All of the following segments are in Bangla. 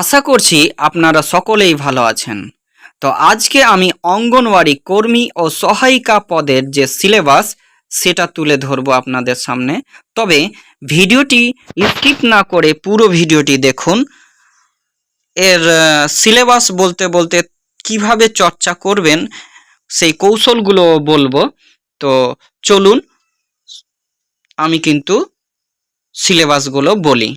আশা করছি আপনারা সকলেই ভালো আছেন। তো আজকে আমি অঙ্গনওয়াড়ি কর্মী ও সহায়িকা পদের যে সিলেবাস, সেটা তুলে ধরবো আপনাদের সামনে। তবে ভিডিওটি স্কিপ না করে পুরো ভিডিওটি দেখুন। এর সিলেবাস বলতে বলতে কীভাবে চর্চা করবেন, সেই কৌশলগুলো বলব। তো চলুন, আমি কিন্তু সিলেবাসগুলো বলি।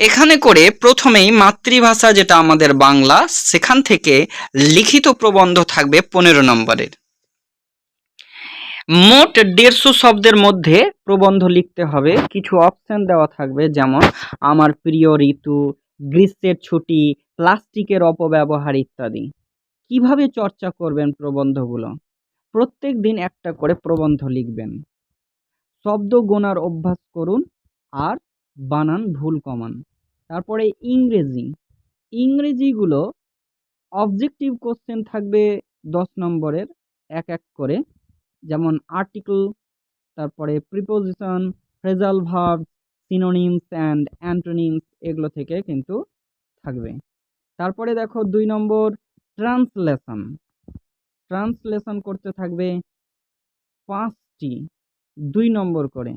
এখানে করে প্রথমেই মাতৃভাষা যেটা আমাদের বাংলা, সেখান থেকে লিখিত প্রবন্ধ থাকবে পনেরো নম্বরের। মোট দেড়শো শব্দের মধ্যে প্রবন্ধ লিখতে হবে। কিছু অপশন দেওয়া থাকবে, যেমন আমার প্রিয় ঋতু, গ্রীষ্মের ছুটি, প্লাস্টিকের অপব্যবহার ইত্যাদি। কীভাবে চর্চা করবেন প্রবন্ধগুলো? প্রত্যেক দিন একটা করে প্রবন্ধ লিখবেন। শব্দ গোনার অভ্যাস করুন, আর বানান, ভুল কমান। তারপরে ইংরেজি। ইংরেজিগুলো অবজেক্টিভ কোশ্চেন থাকবে দশ নম্বরের, এক এক করে। যেমন আর্টিকেল তারপরে preposition phrasal verb synonyms and antonyms এগুলো থেকে কিন্তু থাকবে। তারপরে দেখো দুই নম্বর ট্রান্সলেশন ট্রান্সলেশন করতে থাকবে পাঁচটি, দুই নম্বর করে।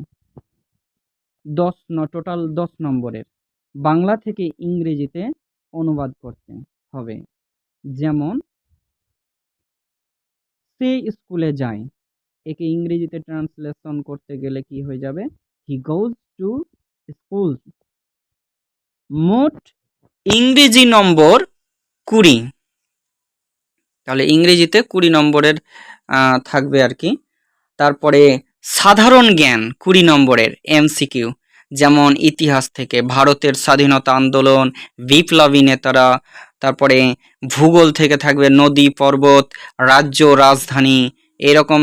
দশ ন টোটাল দশ নম্বরের। বাংলা থেকে ইংরেজিতে অনুবাদ করতে হবে। যেমন, সে স্কুলে যায়। একে ইংরেজিতে ট্রান্সলেশন করতে গেলে কি হয়ে যাবে? হি গোজ টু স্কুল মোট ইংরেজি নম্বর কুড়ি। তাহলে ইংরেজিতে কুড়ি নম্বরের থাকবে আর কি। তারপরে সাধারণ জ্ঞান কুড়ি নম্বরের এমসিকিউ, যেমন ইতিহাস থেকে ভারতের স্বাধীনতা আন্দোলন, বিপ্লবী নেতারা, তারপরে ভূগোল থেকে থাকবে নদী, পর্বত, রাজ্য, রাজধানী, এরকম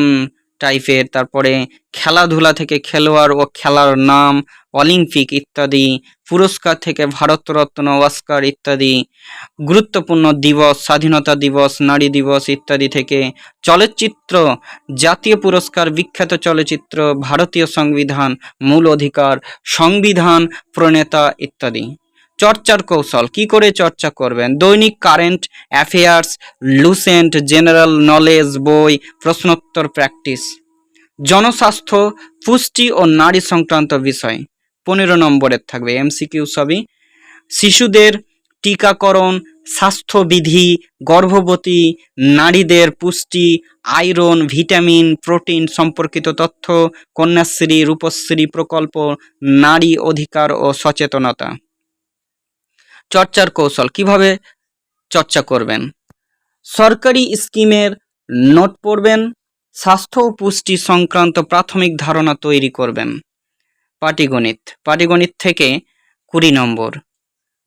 টাইপের তারপরে খেলাধুলা থেকে খেলোয়াড় ও খেলার নাম অলিম্পিক ইত্যাদি, পুরস্কার থেকে ভারতরত্ন অস্কার ইত্যাদি, গুরুত্বপূর্ণ দিবস, স্বাধীনতা দিবস, নারী দিবস ইত্যাদি থেকে চলচ্চিত্র, জাতীয় পুরস্কার, বিখ্যাত চলচ্চিত্র, ভারতীয় সংবিধান, মূল অধিকার, সংবিধান প্রণেতা ইত্যাদি। চর্চার কৌশল। কি করে চর্চা করবেন? দৈনিক current affairs, Lucent general knowledge বই, প্রশ্নোত্তর প্র্যাকটিস। জনস্বাস্থ্য, পুষ্টি ও নারী সংক্রান্ত বিষয়। পনেরো নম্বরের থাকবে এমসিকিউ সবই শিশুদের টিকাকরণ, স্বাস্থ্যবিধি, গর্ভবতী নারীদের পুষ্টি, আয়রন, ভিটামিন, প্রোটিন সম্পর্কিত তথ্য, কন্যাশ্রী, রূপশ্রী প্রকল্প, নারী অধিকার ও সচেতনতা। চর্চার কৌশল, কীভাবে চর্চা করবেন? সরকারি স্কিমের নোট পড়বেন, স্বাস্থ্য ও পুষ্টি সংক্রান্ত প্রাথমিক ধারণা তৈরি করবেন। পাটিগণিত পাটিগণিত থেকে কুড়ি নম্বর।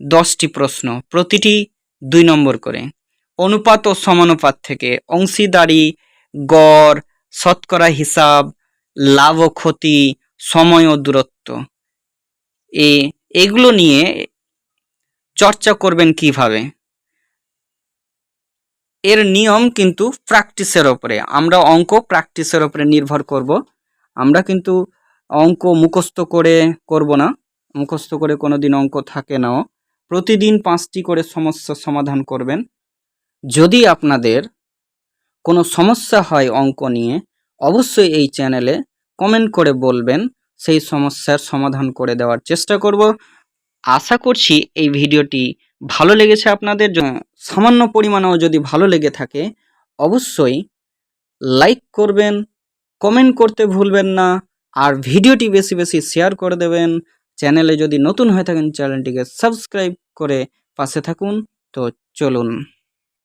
দশটি প্রশ্ন, প্রতিটি দুই নম্বর করে। অনুপাত ও সমানুপাত থেকে অংশীদারি, গড়, শতকরা হিসাব, লাভ ও ক্ষতি, সময় ও দূরত্ব। এ, এগুলো নিয়ে চর্চা করবেন কীভাবে? এর নিয়ম কিন্তু প্র্যাকটিসের ওপরে। আমরা অঙ্ক প্র্যাকটিসের ওপরে নির্ভর করব। আমরা কিন্তু অঙ্ক মুখস্থ করে করব না। মুখস্থ করে কোনো দিন অঙ্ক থাকে নাও প্রতিদিন পাঁচটি করে সমস্যার সমাধান করবেন। যদি আপনাদের কোনো সমস্যা হয় অঙ্ক নিয়ে, অবশ্যই এই চ্যানেলে কমেন্ট করে বলবেন। সেই সমস্যার সমাধান করে দেওয়ার চেষ্টা করব। আশা করছি এই ভিডিওটি ভালো লেগেছে আপনাদের সামান্য পরিমাণেও যদি ভালো লেগে থাকে, অবশ্যই লাইক করবেন, কমেন্ট করতে ভুলবেন না, আর ভিডিওটি বেশি বেশি শেয়ার করে দেবেন। চ্যানেলে যদি নতুন হয়ে থাকেন, চ্যানেলটিকে সাবস্ক্রাইব করে পাশে থাকুন। তো চলুন।